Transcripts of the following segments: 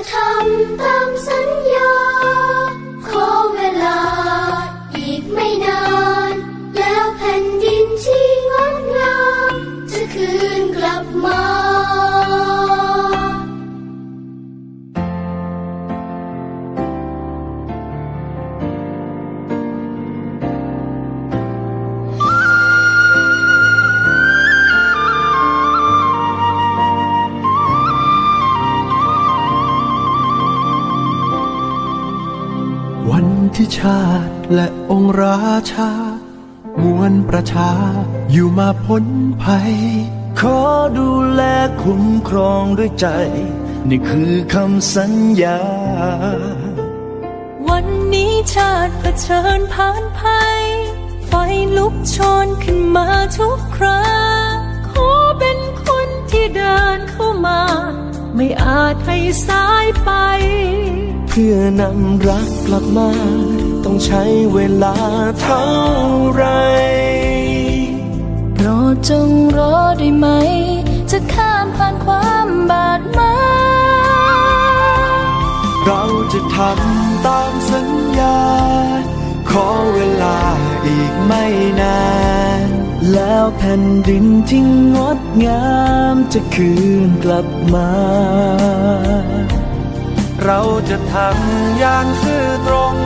จะทำตามสัญญา ขอเวลาอีกไม่นาน แล้วแผ่นดินที่งดงามจะคืนกลับมา ชาติและองค์ราชามวลประชาอยู่มาพ้นภัย ขอดูแลคุ้มครองด้วยใจ นี่คือคำสัญญา วันนี้ชาติเผชิญผ่านภัย ไฟลุกโชนขึ้นมาทุกคราขอเป็นคนที่เดินเข้ามา ไม่อาจให้สายไป เพื่อนำรักกลับมา ต้องใช้เวลาเท่าไรโปรดจงรอได้ไหม จะข้ามผ่านความบาดหมางเราจะทำตามสัญญา ขอเวลาอีกไม่นาน แล้วแผ่นดินที่งดงามจะคืนกลับมา เราจะทำอย่างซื่อตรง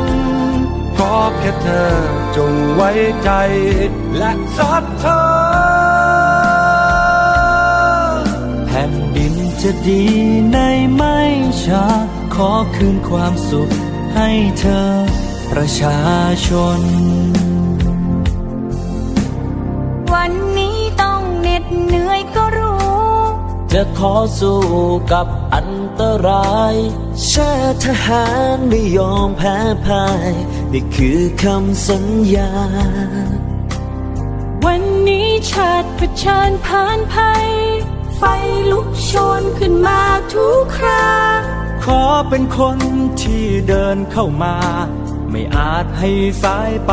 ขอแค่เธอจงไว้ใจ และศรัทธาแผ่นดินจะดีในไม่ช้า ขอคืนความสุขให้เธอประชาชน วันนี้ต้องเหน็ดเหนื่อย จะขอสู้กับอันตรายชาติทหารไม่ยอมแพ้พ่าย นี่คือคำสัญญา วันนี้ชาติเผชิญผ่านภัย ไฟลุกโชนขึ้นมาทุกครา ขอเป็นคนที่เดินเข้ามา ไม่อาจให้สายไป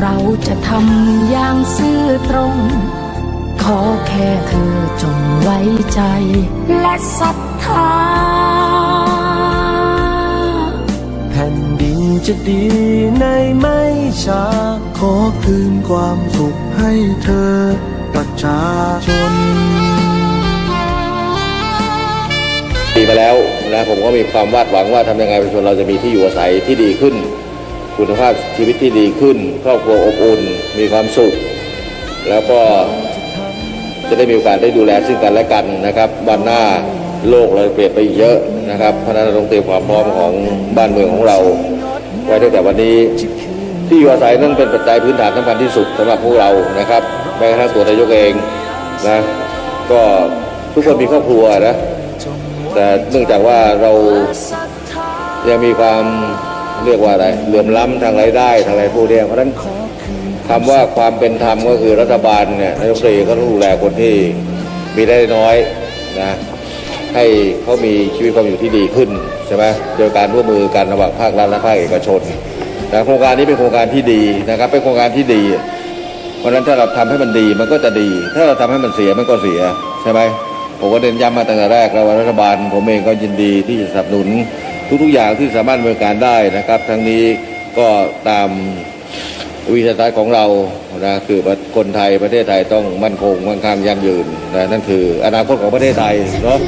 เราจะทำอย่างซื่อตรง ขอแค่เธอจงไว้ใจ และศรัทธา แผ่นดินจะดีในไม่ช้า ขอคืนความสุขให้เธอประชาชนปีมาแล้วนะผมก็มีความวาดหวังว่าทำยังไงประชาชนเราจะมีที่อยู่อาศัยที่ดีขึ้น คุณภาพชีวิตที่ดีขึ้น ครอบครัวอบอุ่น มีความสุข แล้วก็จะได้มีโอกาสได้ดูแลซึ่งกันและกันนะครับวันหน้าโลกเราเปลี่ยนไปเยอะนะครับเพราะนั้นเราต้องเตรียมความพร้อมของบ้านเมืองของเรา ไว้ตั้งแต่วันนี้ที่อยู่อาศัยนั้นเป็นปัจจัยพื้นฐานสำคัญที่สุดสำหรับพวกเรานะครับแม้กระทั่งตัวนายกเองนะก็ทุกคนมีครอบครัวนะแต่เนื่องจากว่าเรายังมีความ เรียกว่าอะไรเหลื่อมล้ำทางรายได้ทางอะไรพวกเนี้ยเพราะฉะนั้นคำว่าความเป็นธรรมก็คือรัฐบาลเนี่ยนายกรัฐมนตรีก็ต้องดูแลคนที่มีได้น้อยนะให้เขามีชีวิตความอยู่ที่ดีขึ้นใช่ไหมโดยการร่วมมือกันระหว่างภาครัฐและภาคเอกชนนะโครงการนี้เป็นโครงการที่ดีนะครับ เป็นโครงการที่ดี เพราะฉะนั้นถ้าเราทำให้มันดีมันก็จะดี ถ้าเราทำให้มันเสียมันก็เสียใช่ไหมผมก็เน้นย้ำมาตั้งแต่แรกแล้วว่ารัฐบาลผมเองก็ยินดีที่จะสนับสนุน ทุกๆอย่างที่สามารถบริการได้นะครับ ทั้งนี้ก็ตามวิสัยทัศน์ของเรานะคือคนไทยประเทศไทยต้องมั่นคงมั่งคั่งยั่งยืนนะนั่นคืออนาคตของประเทศไทยเนาะ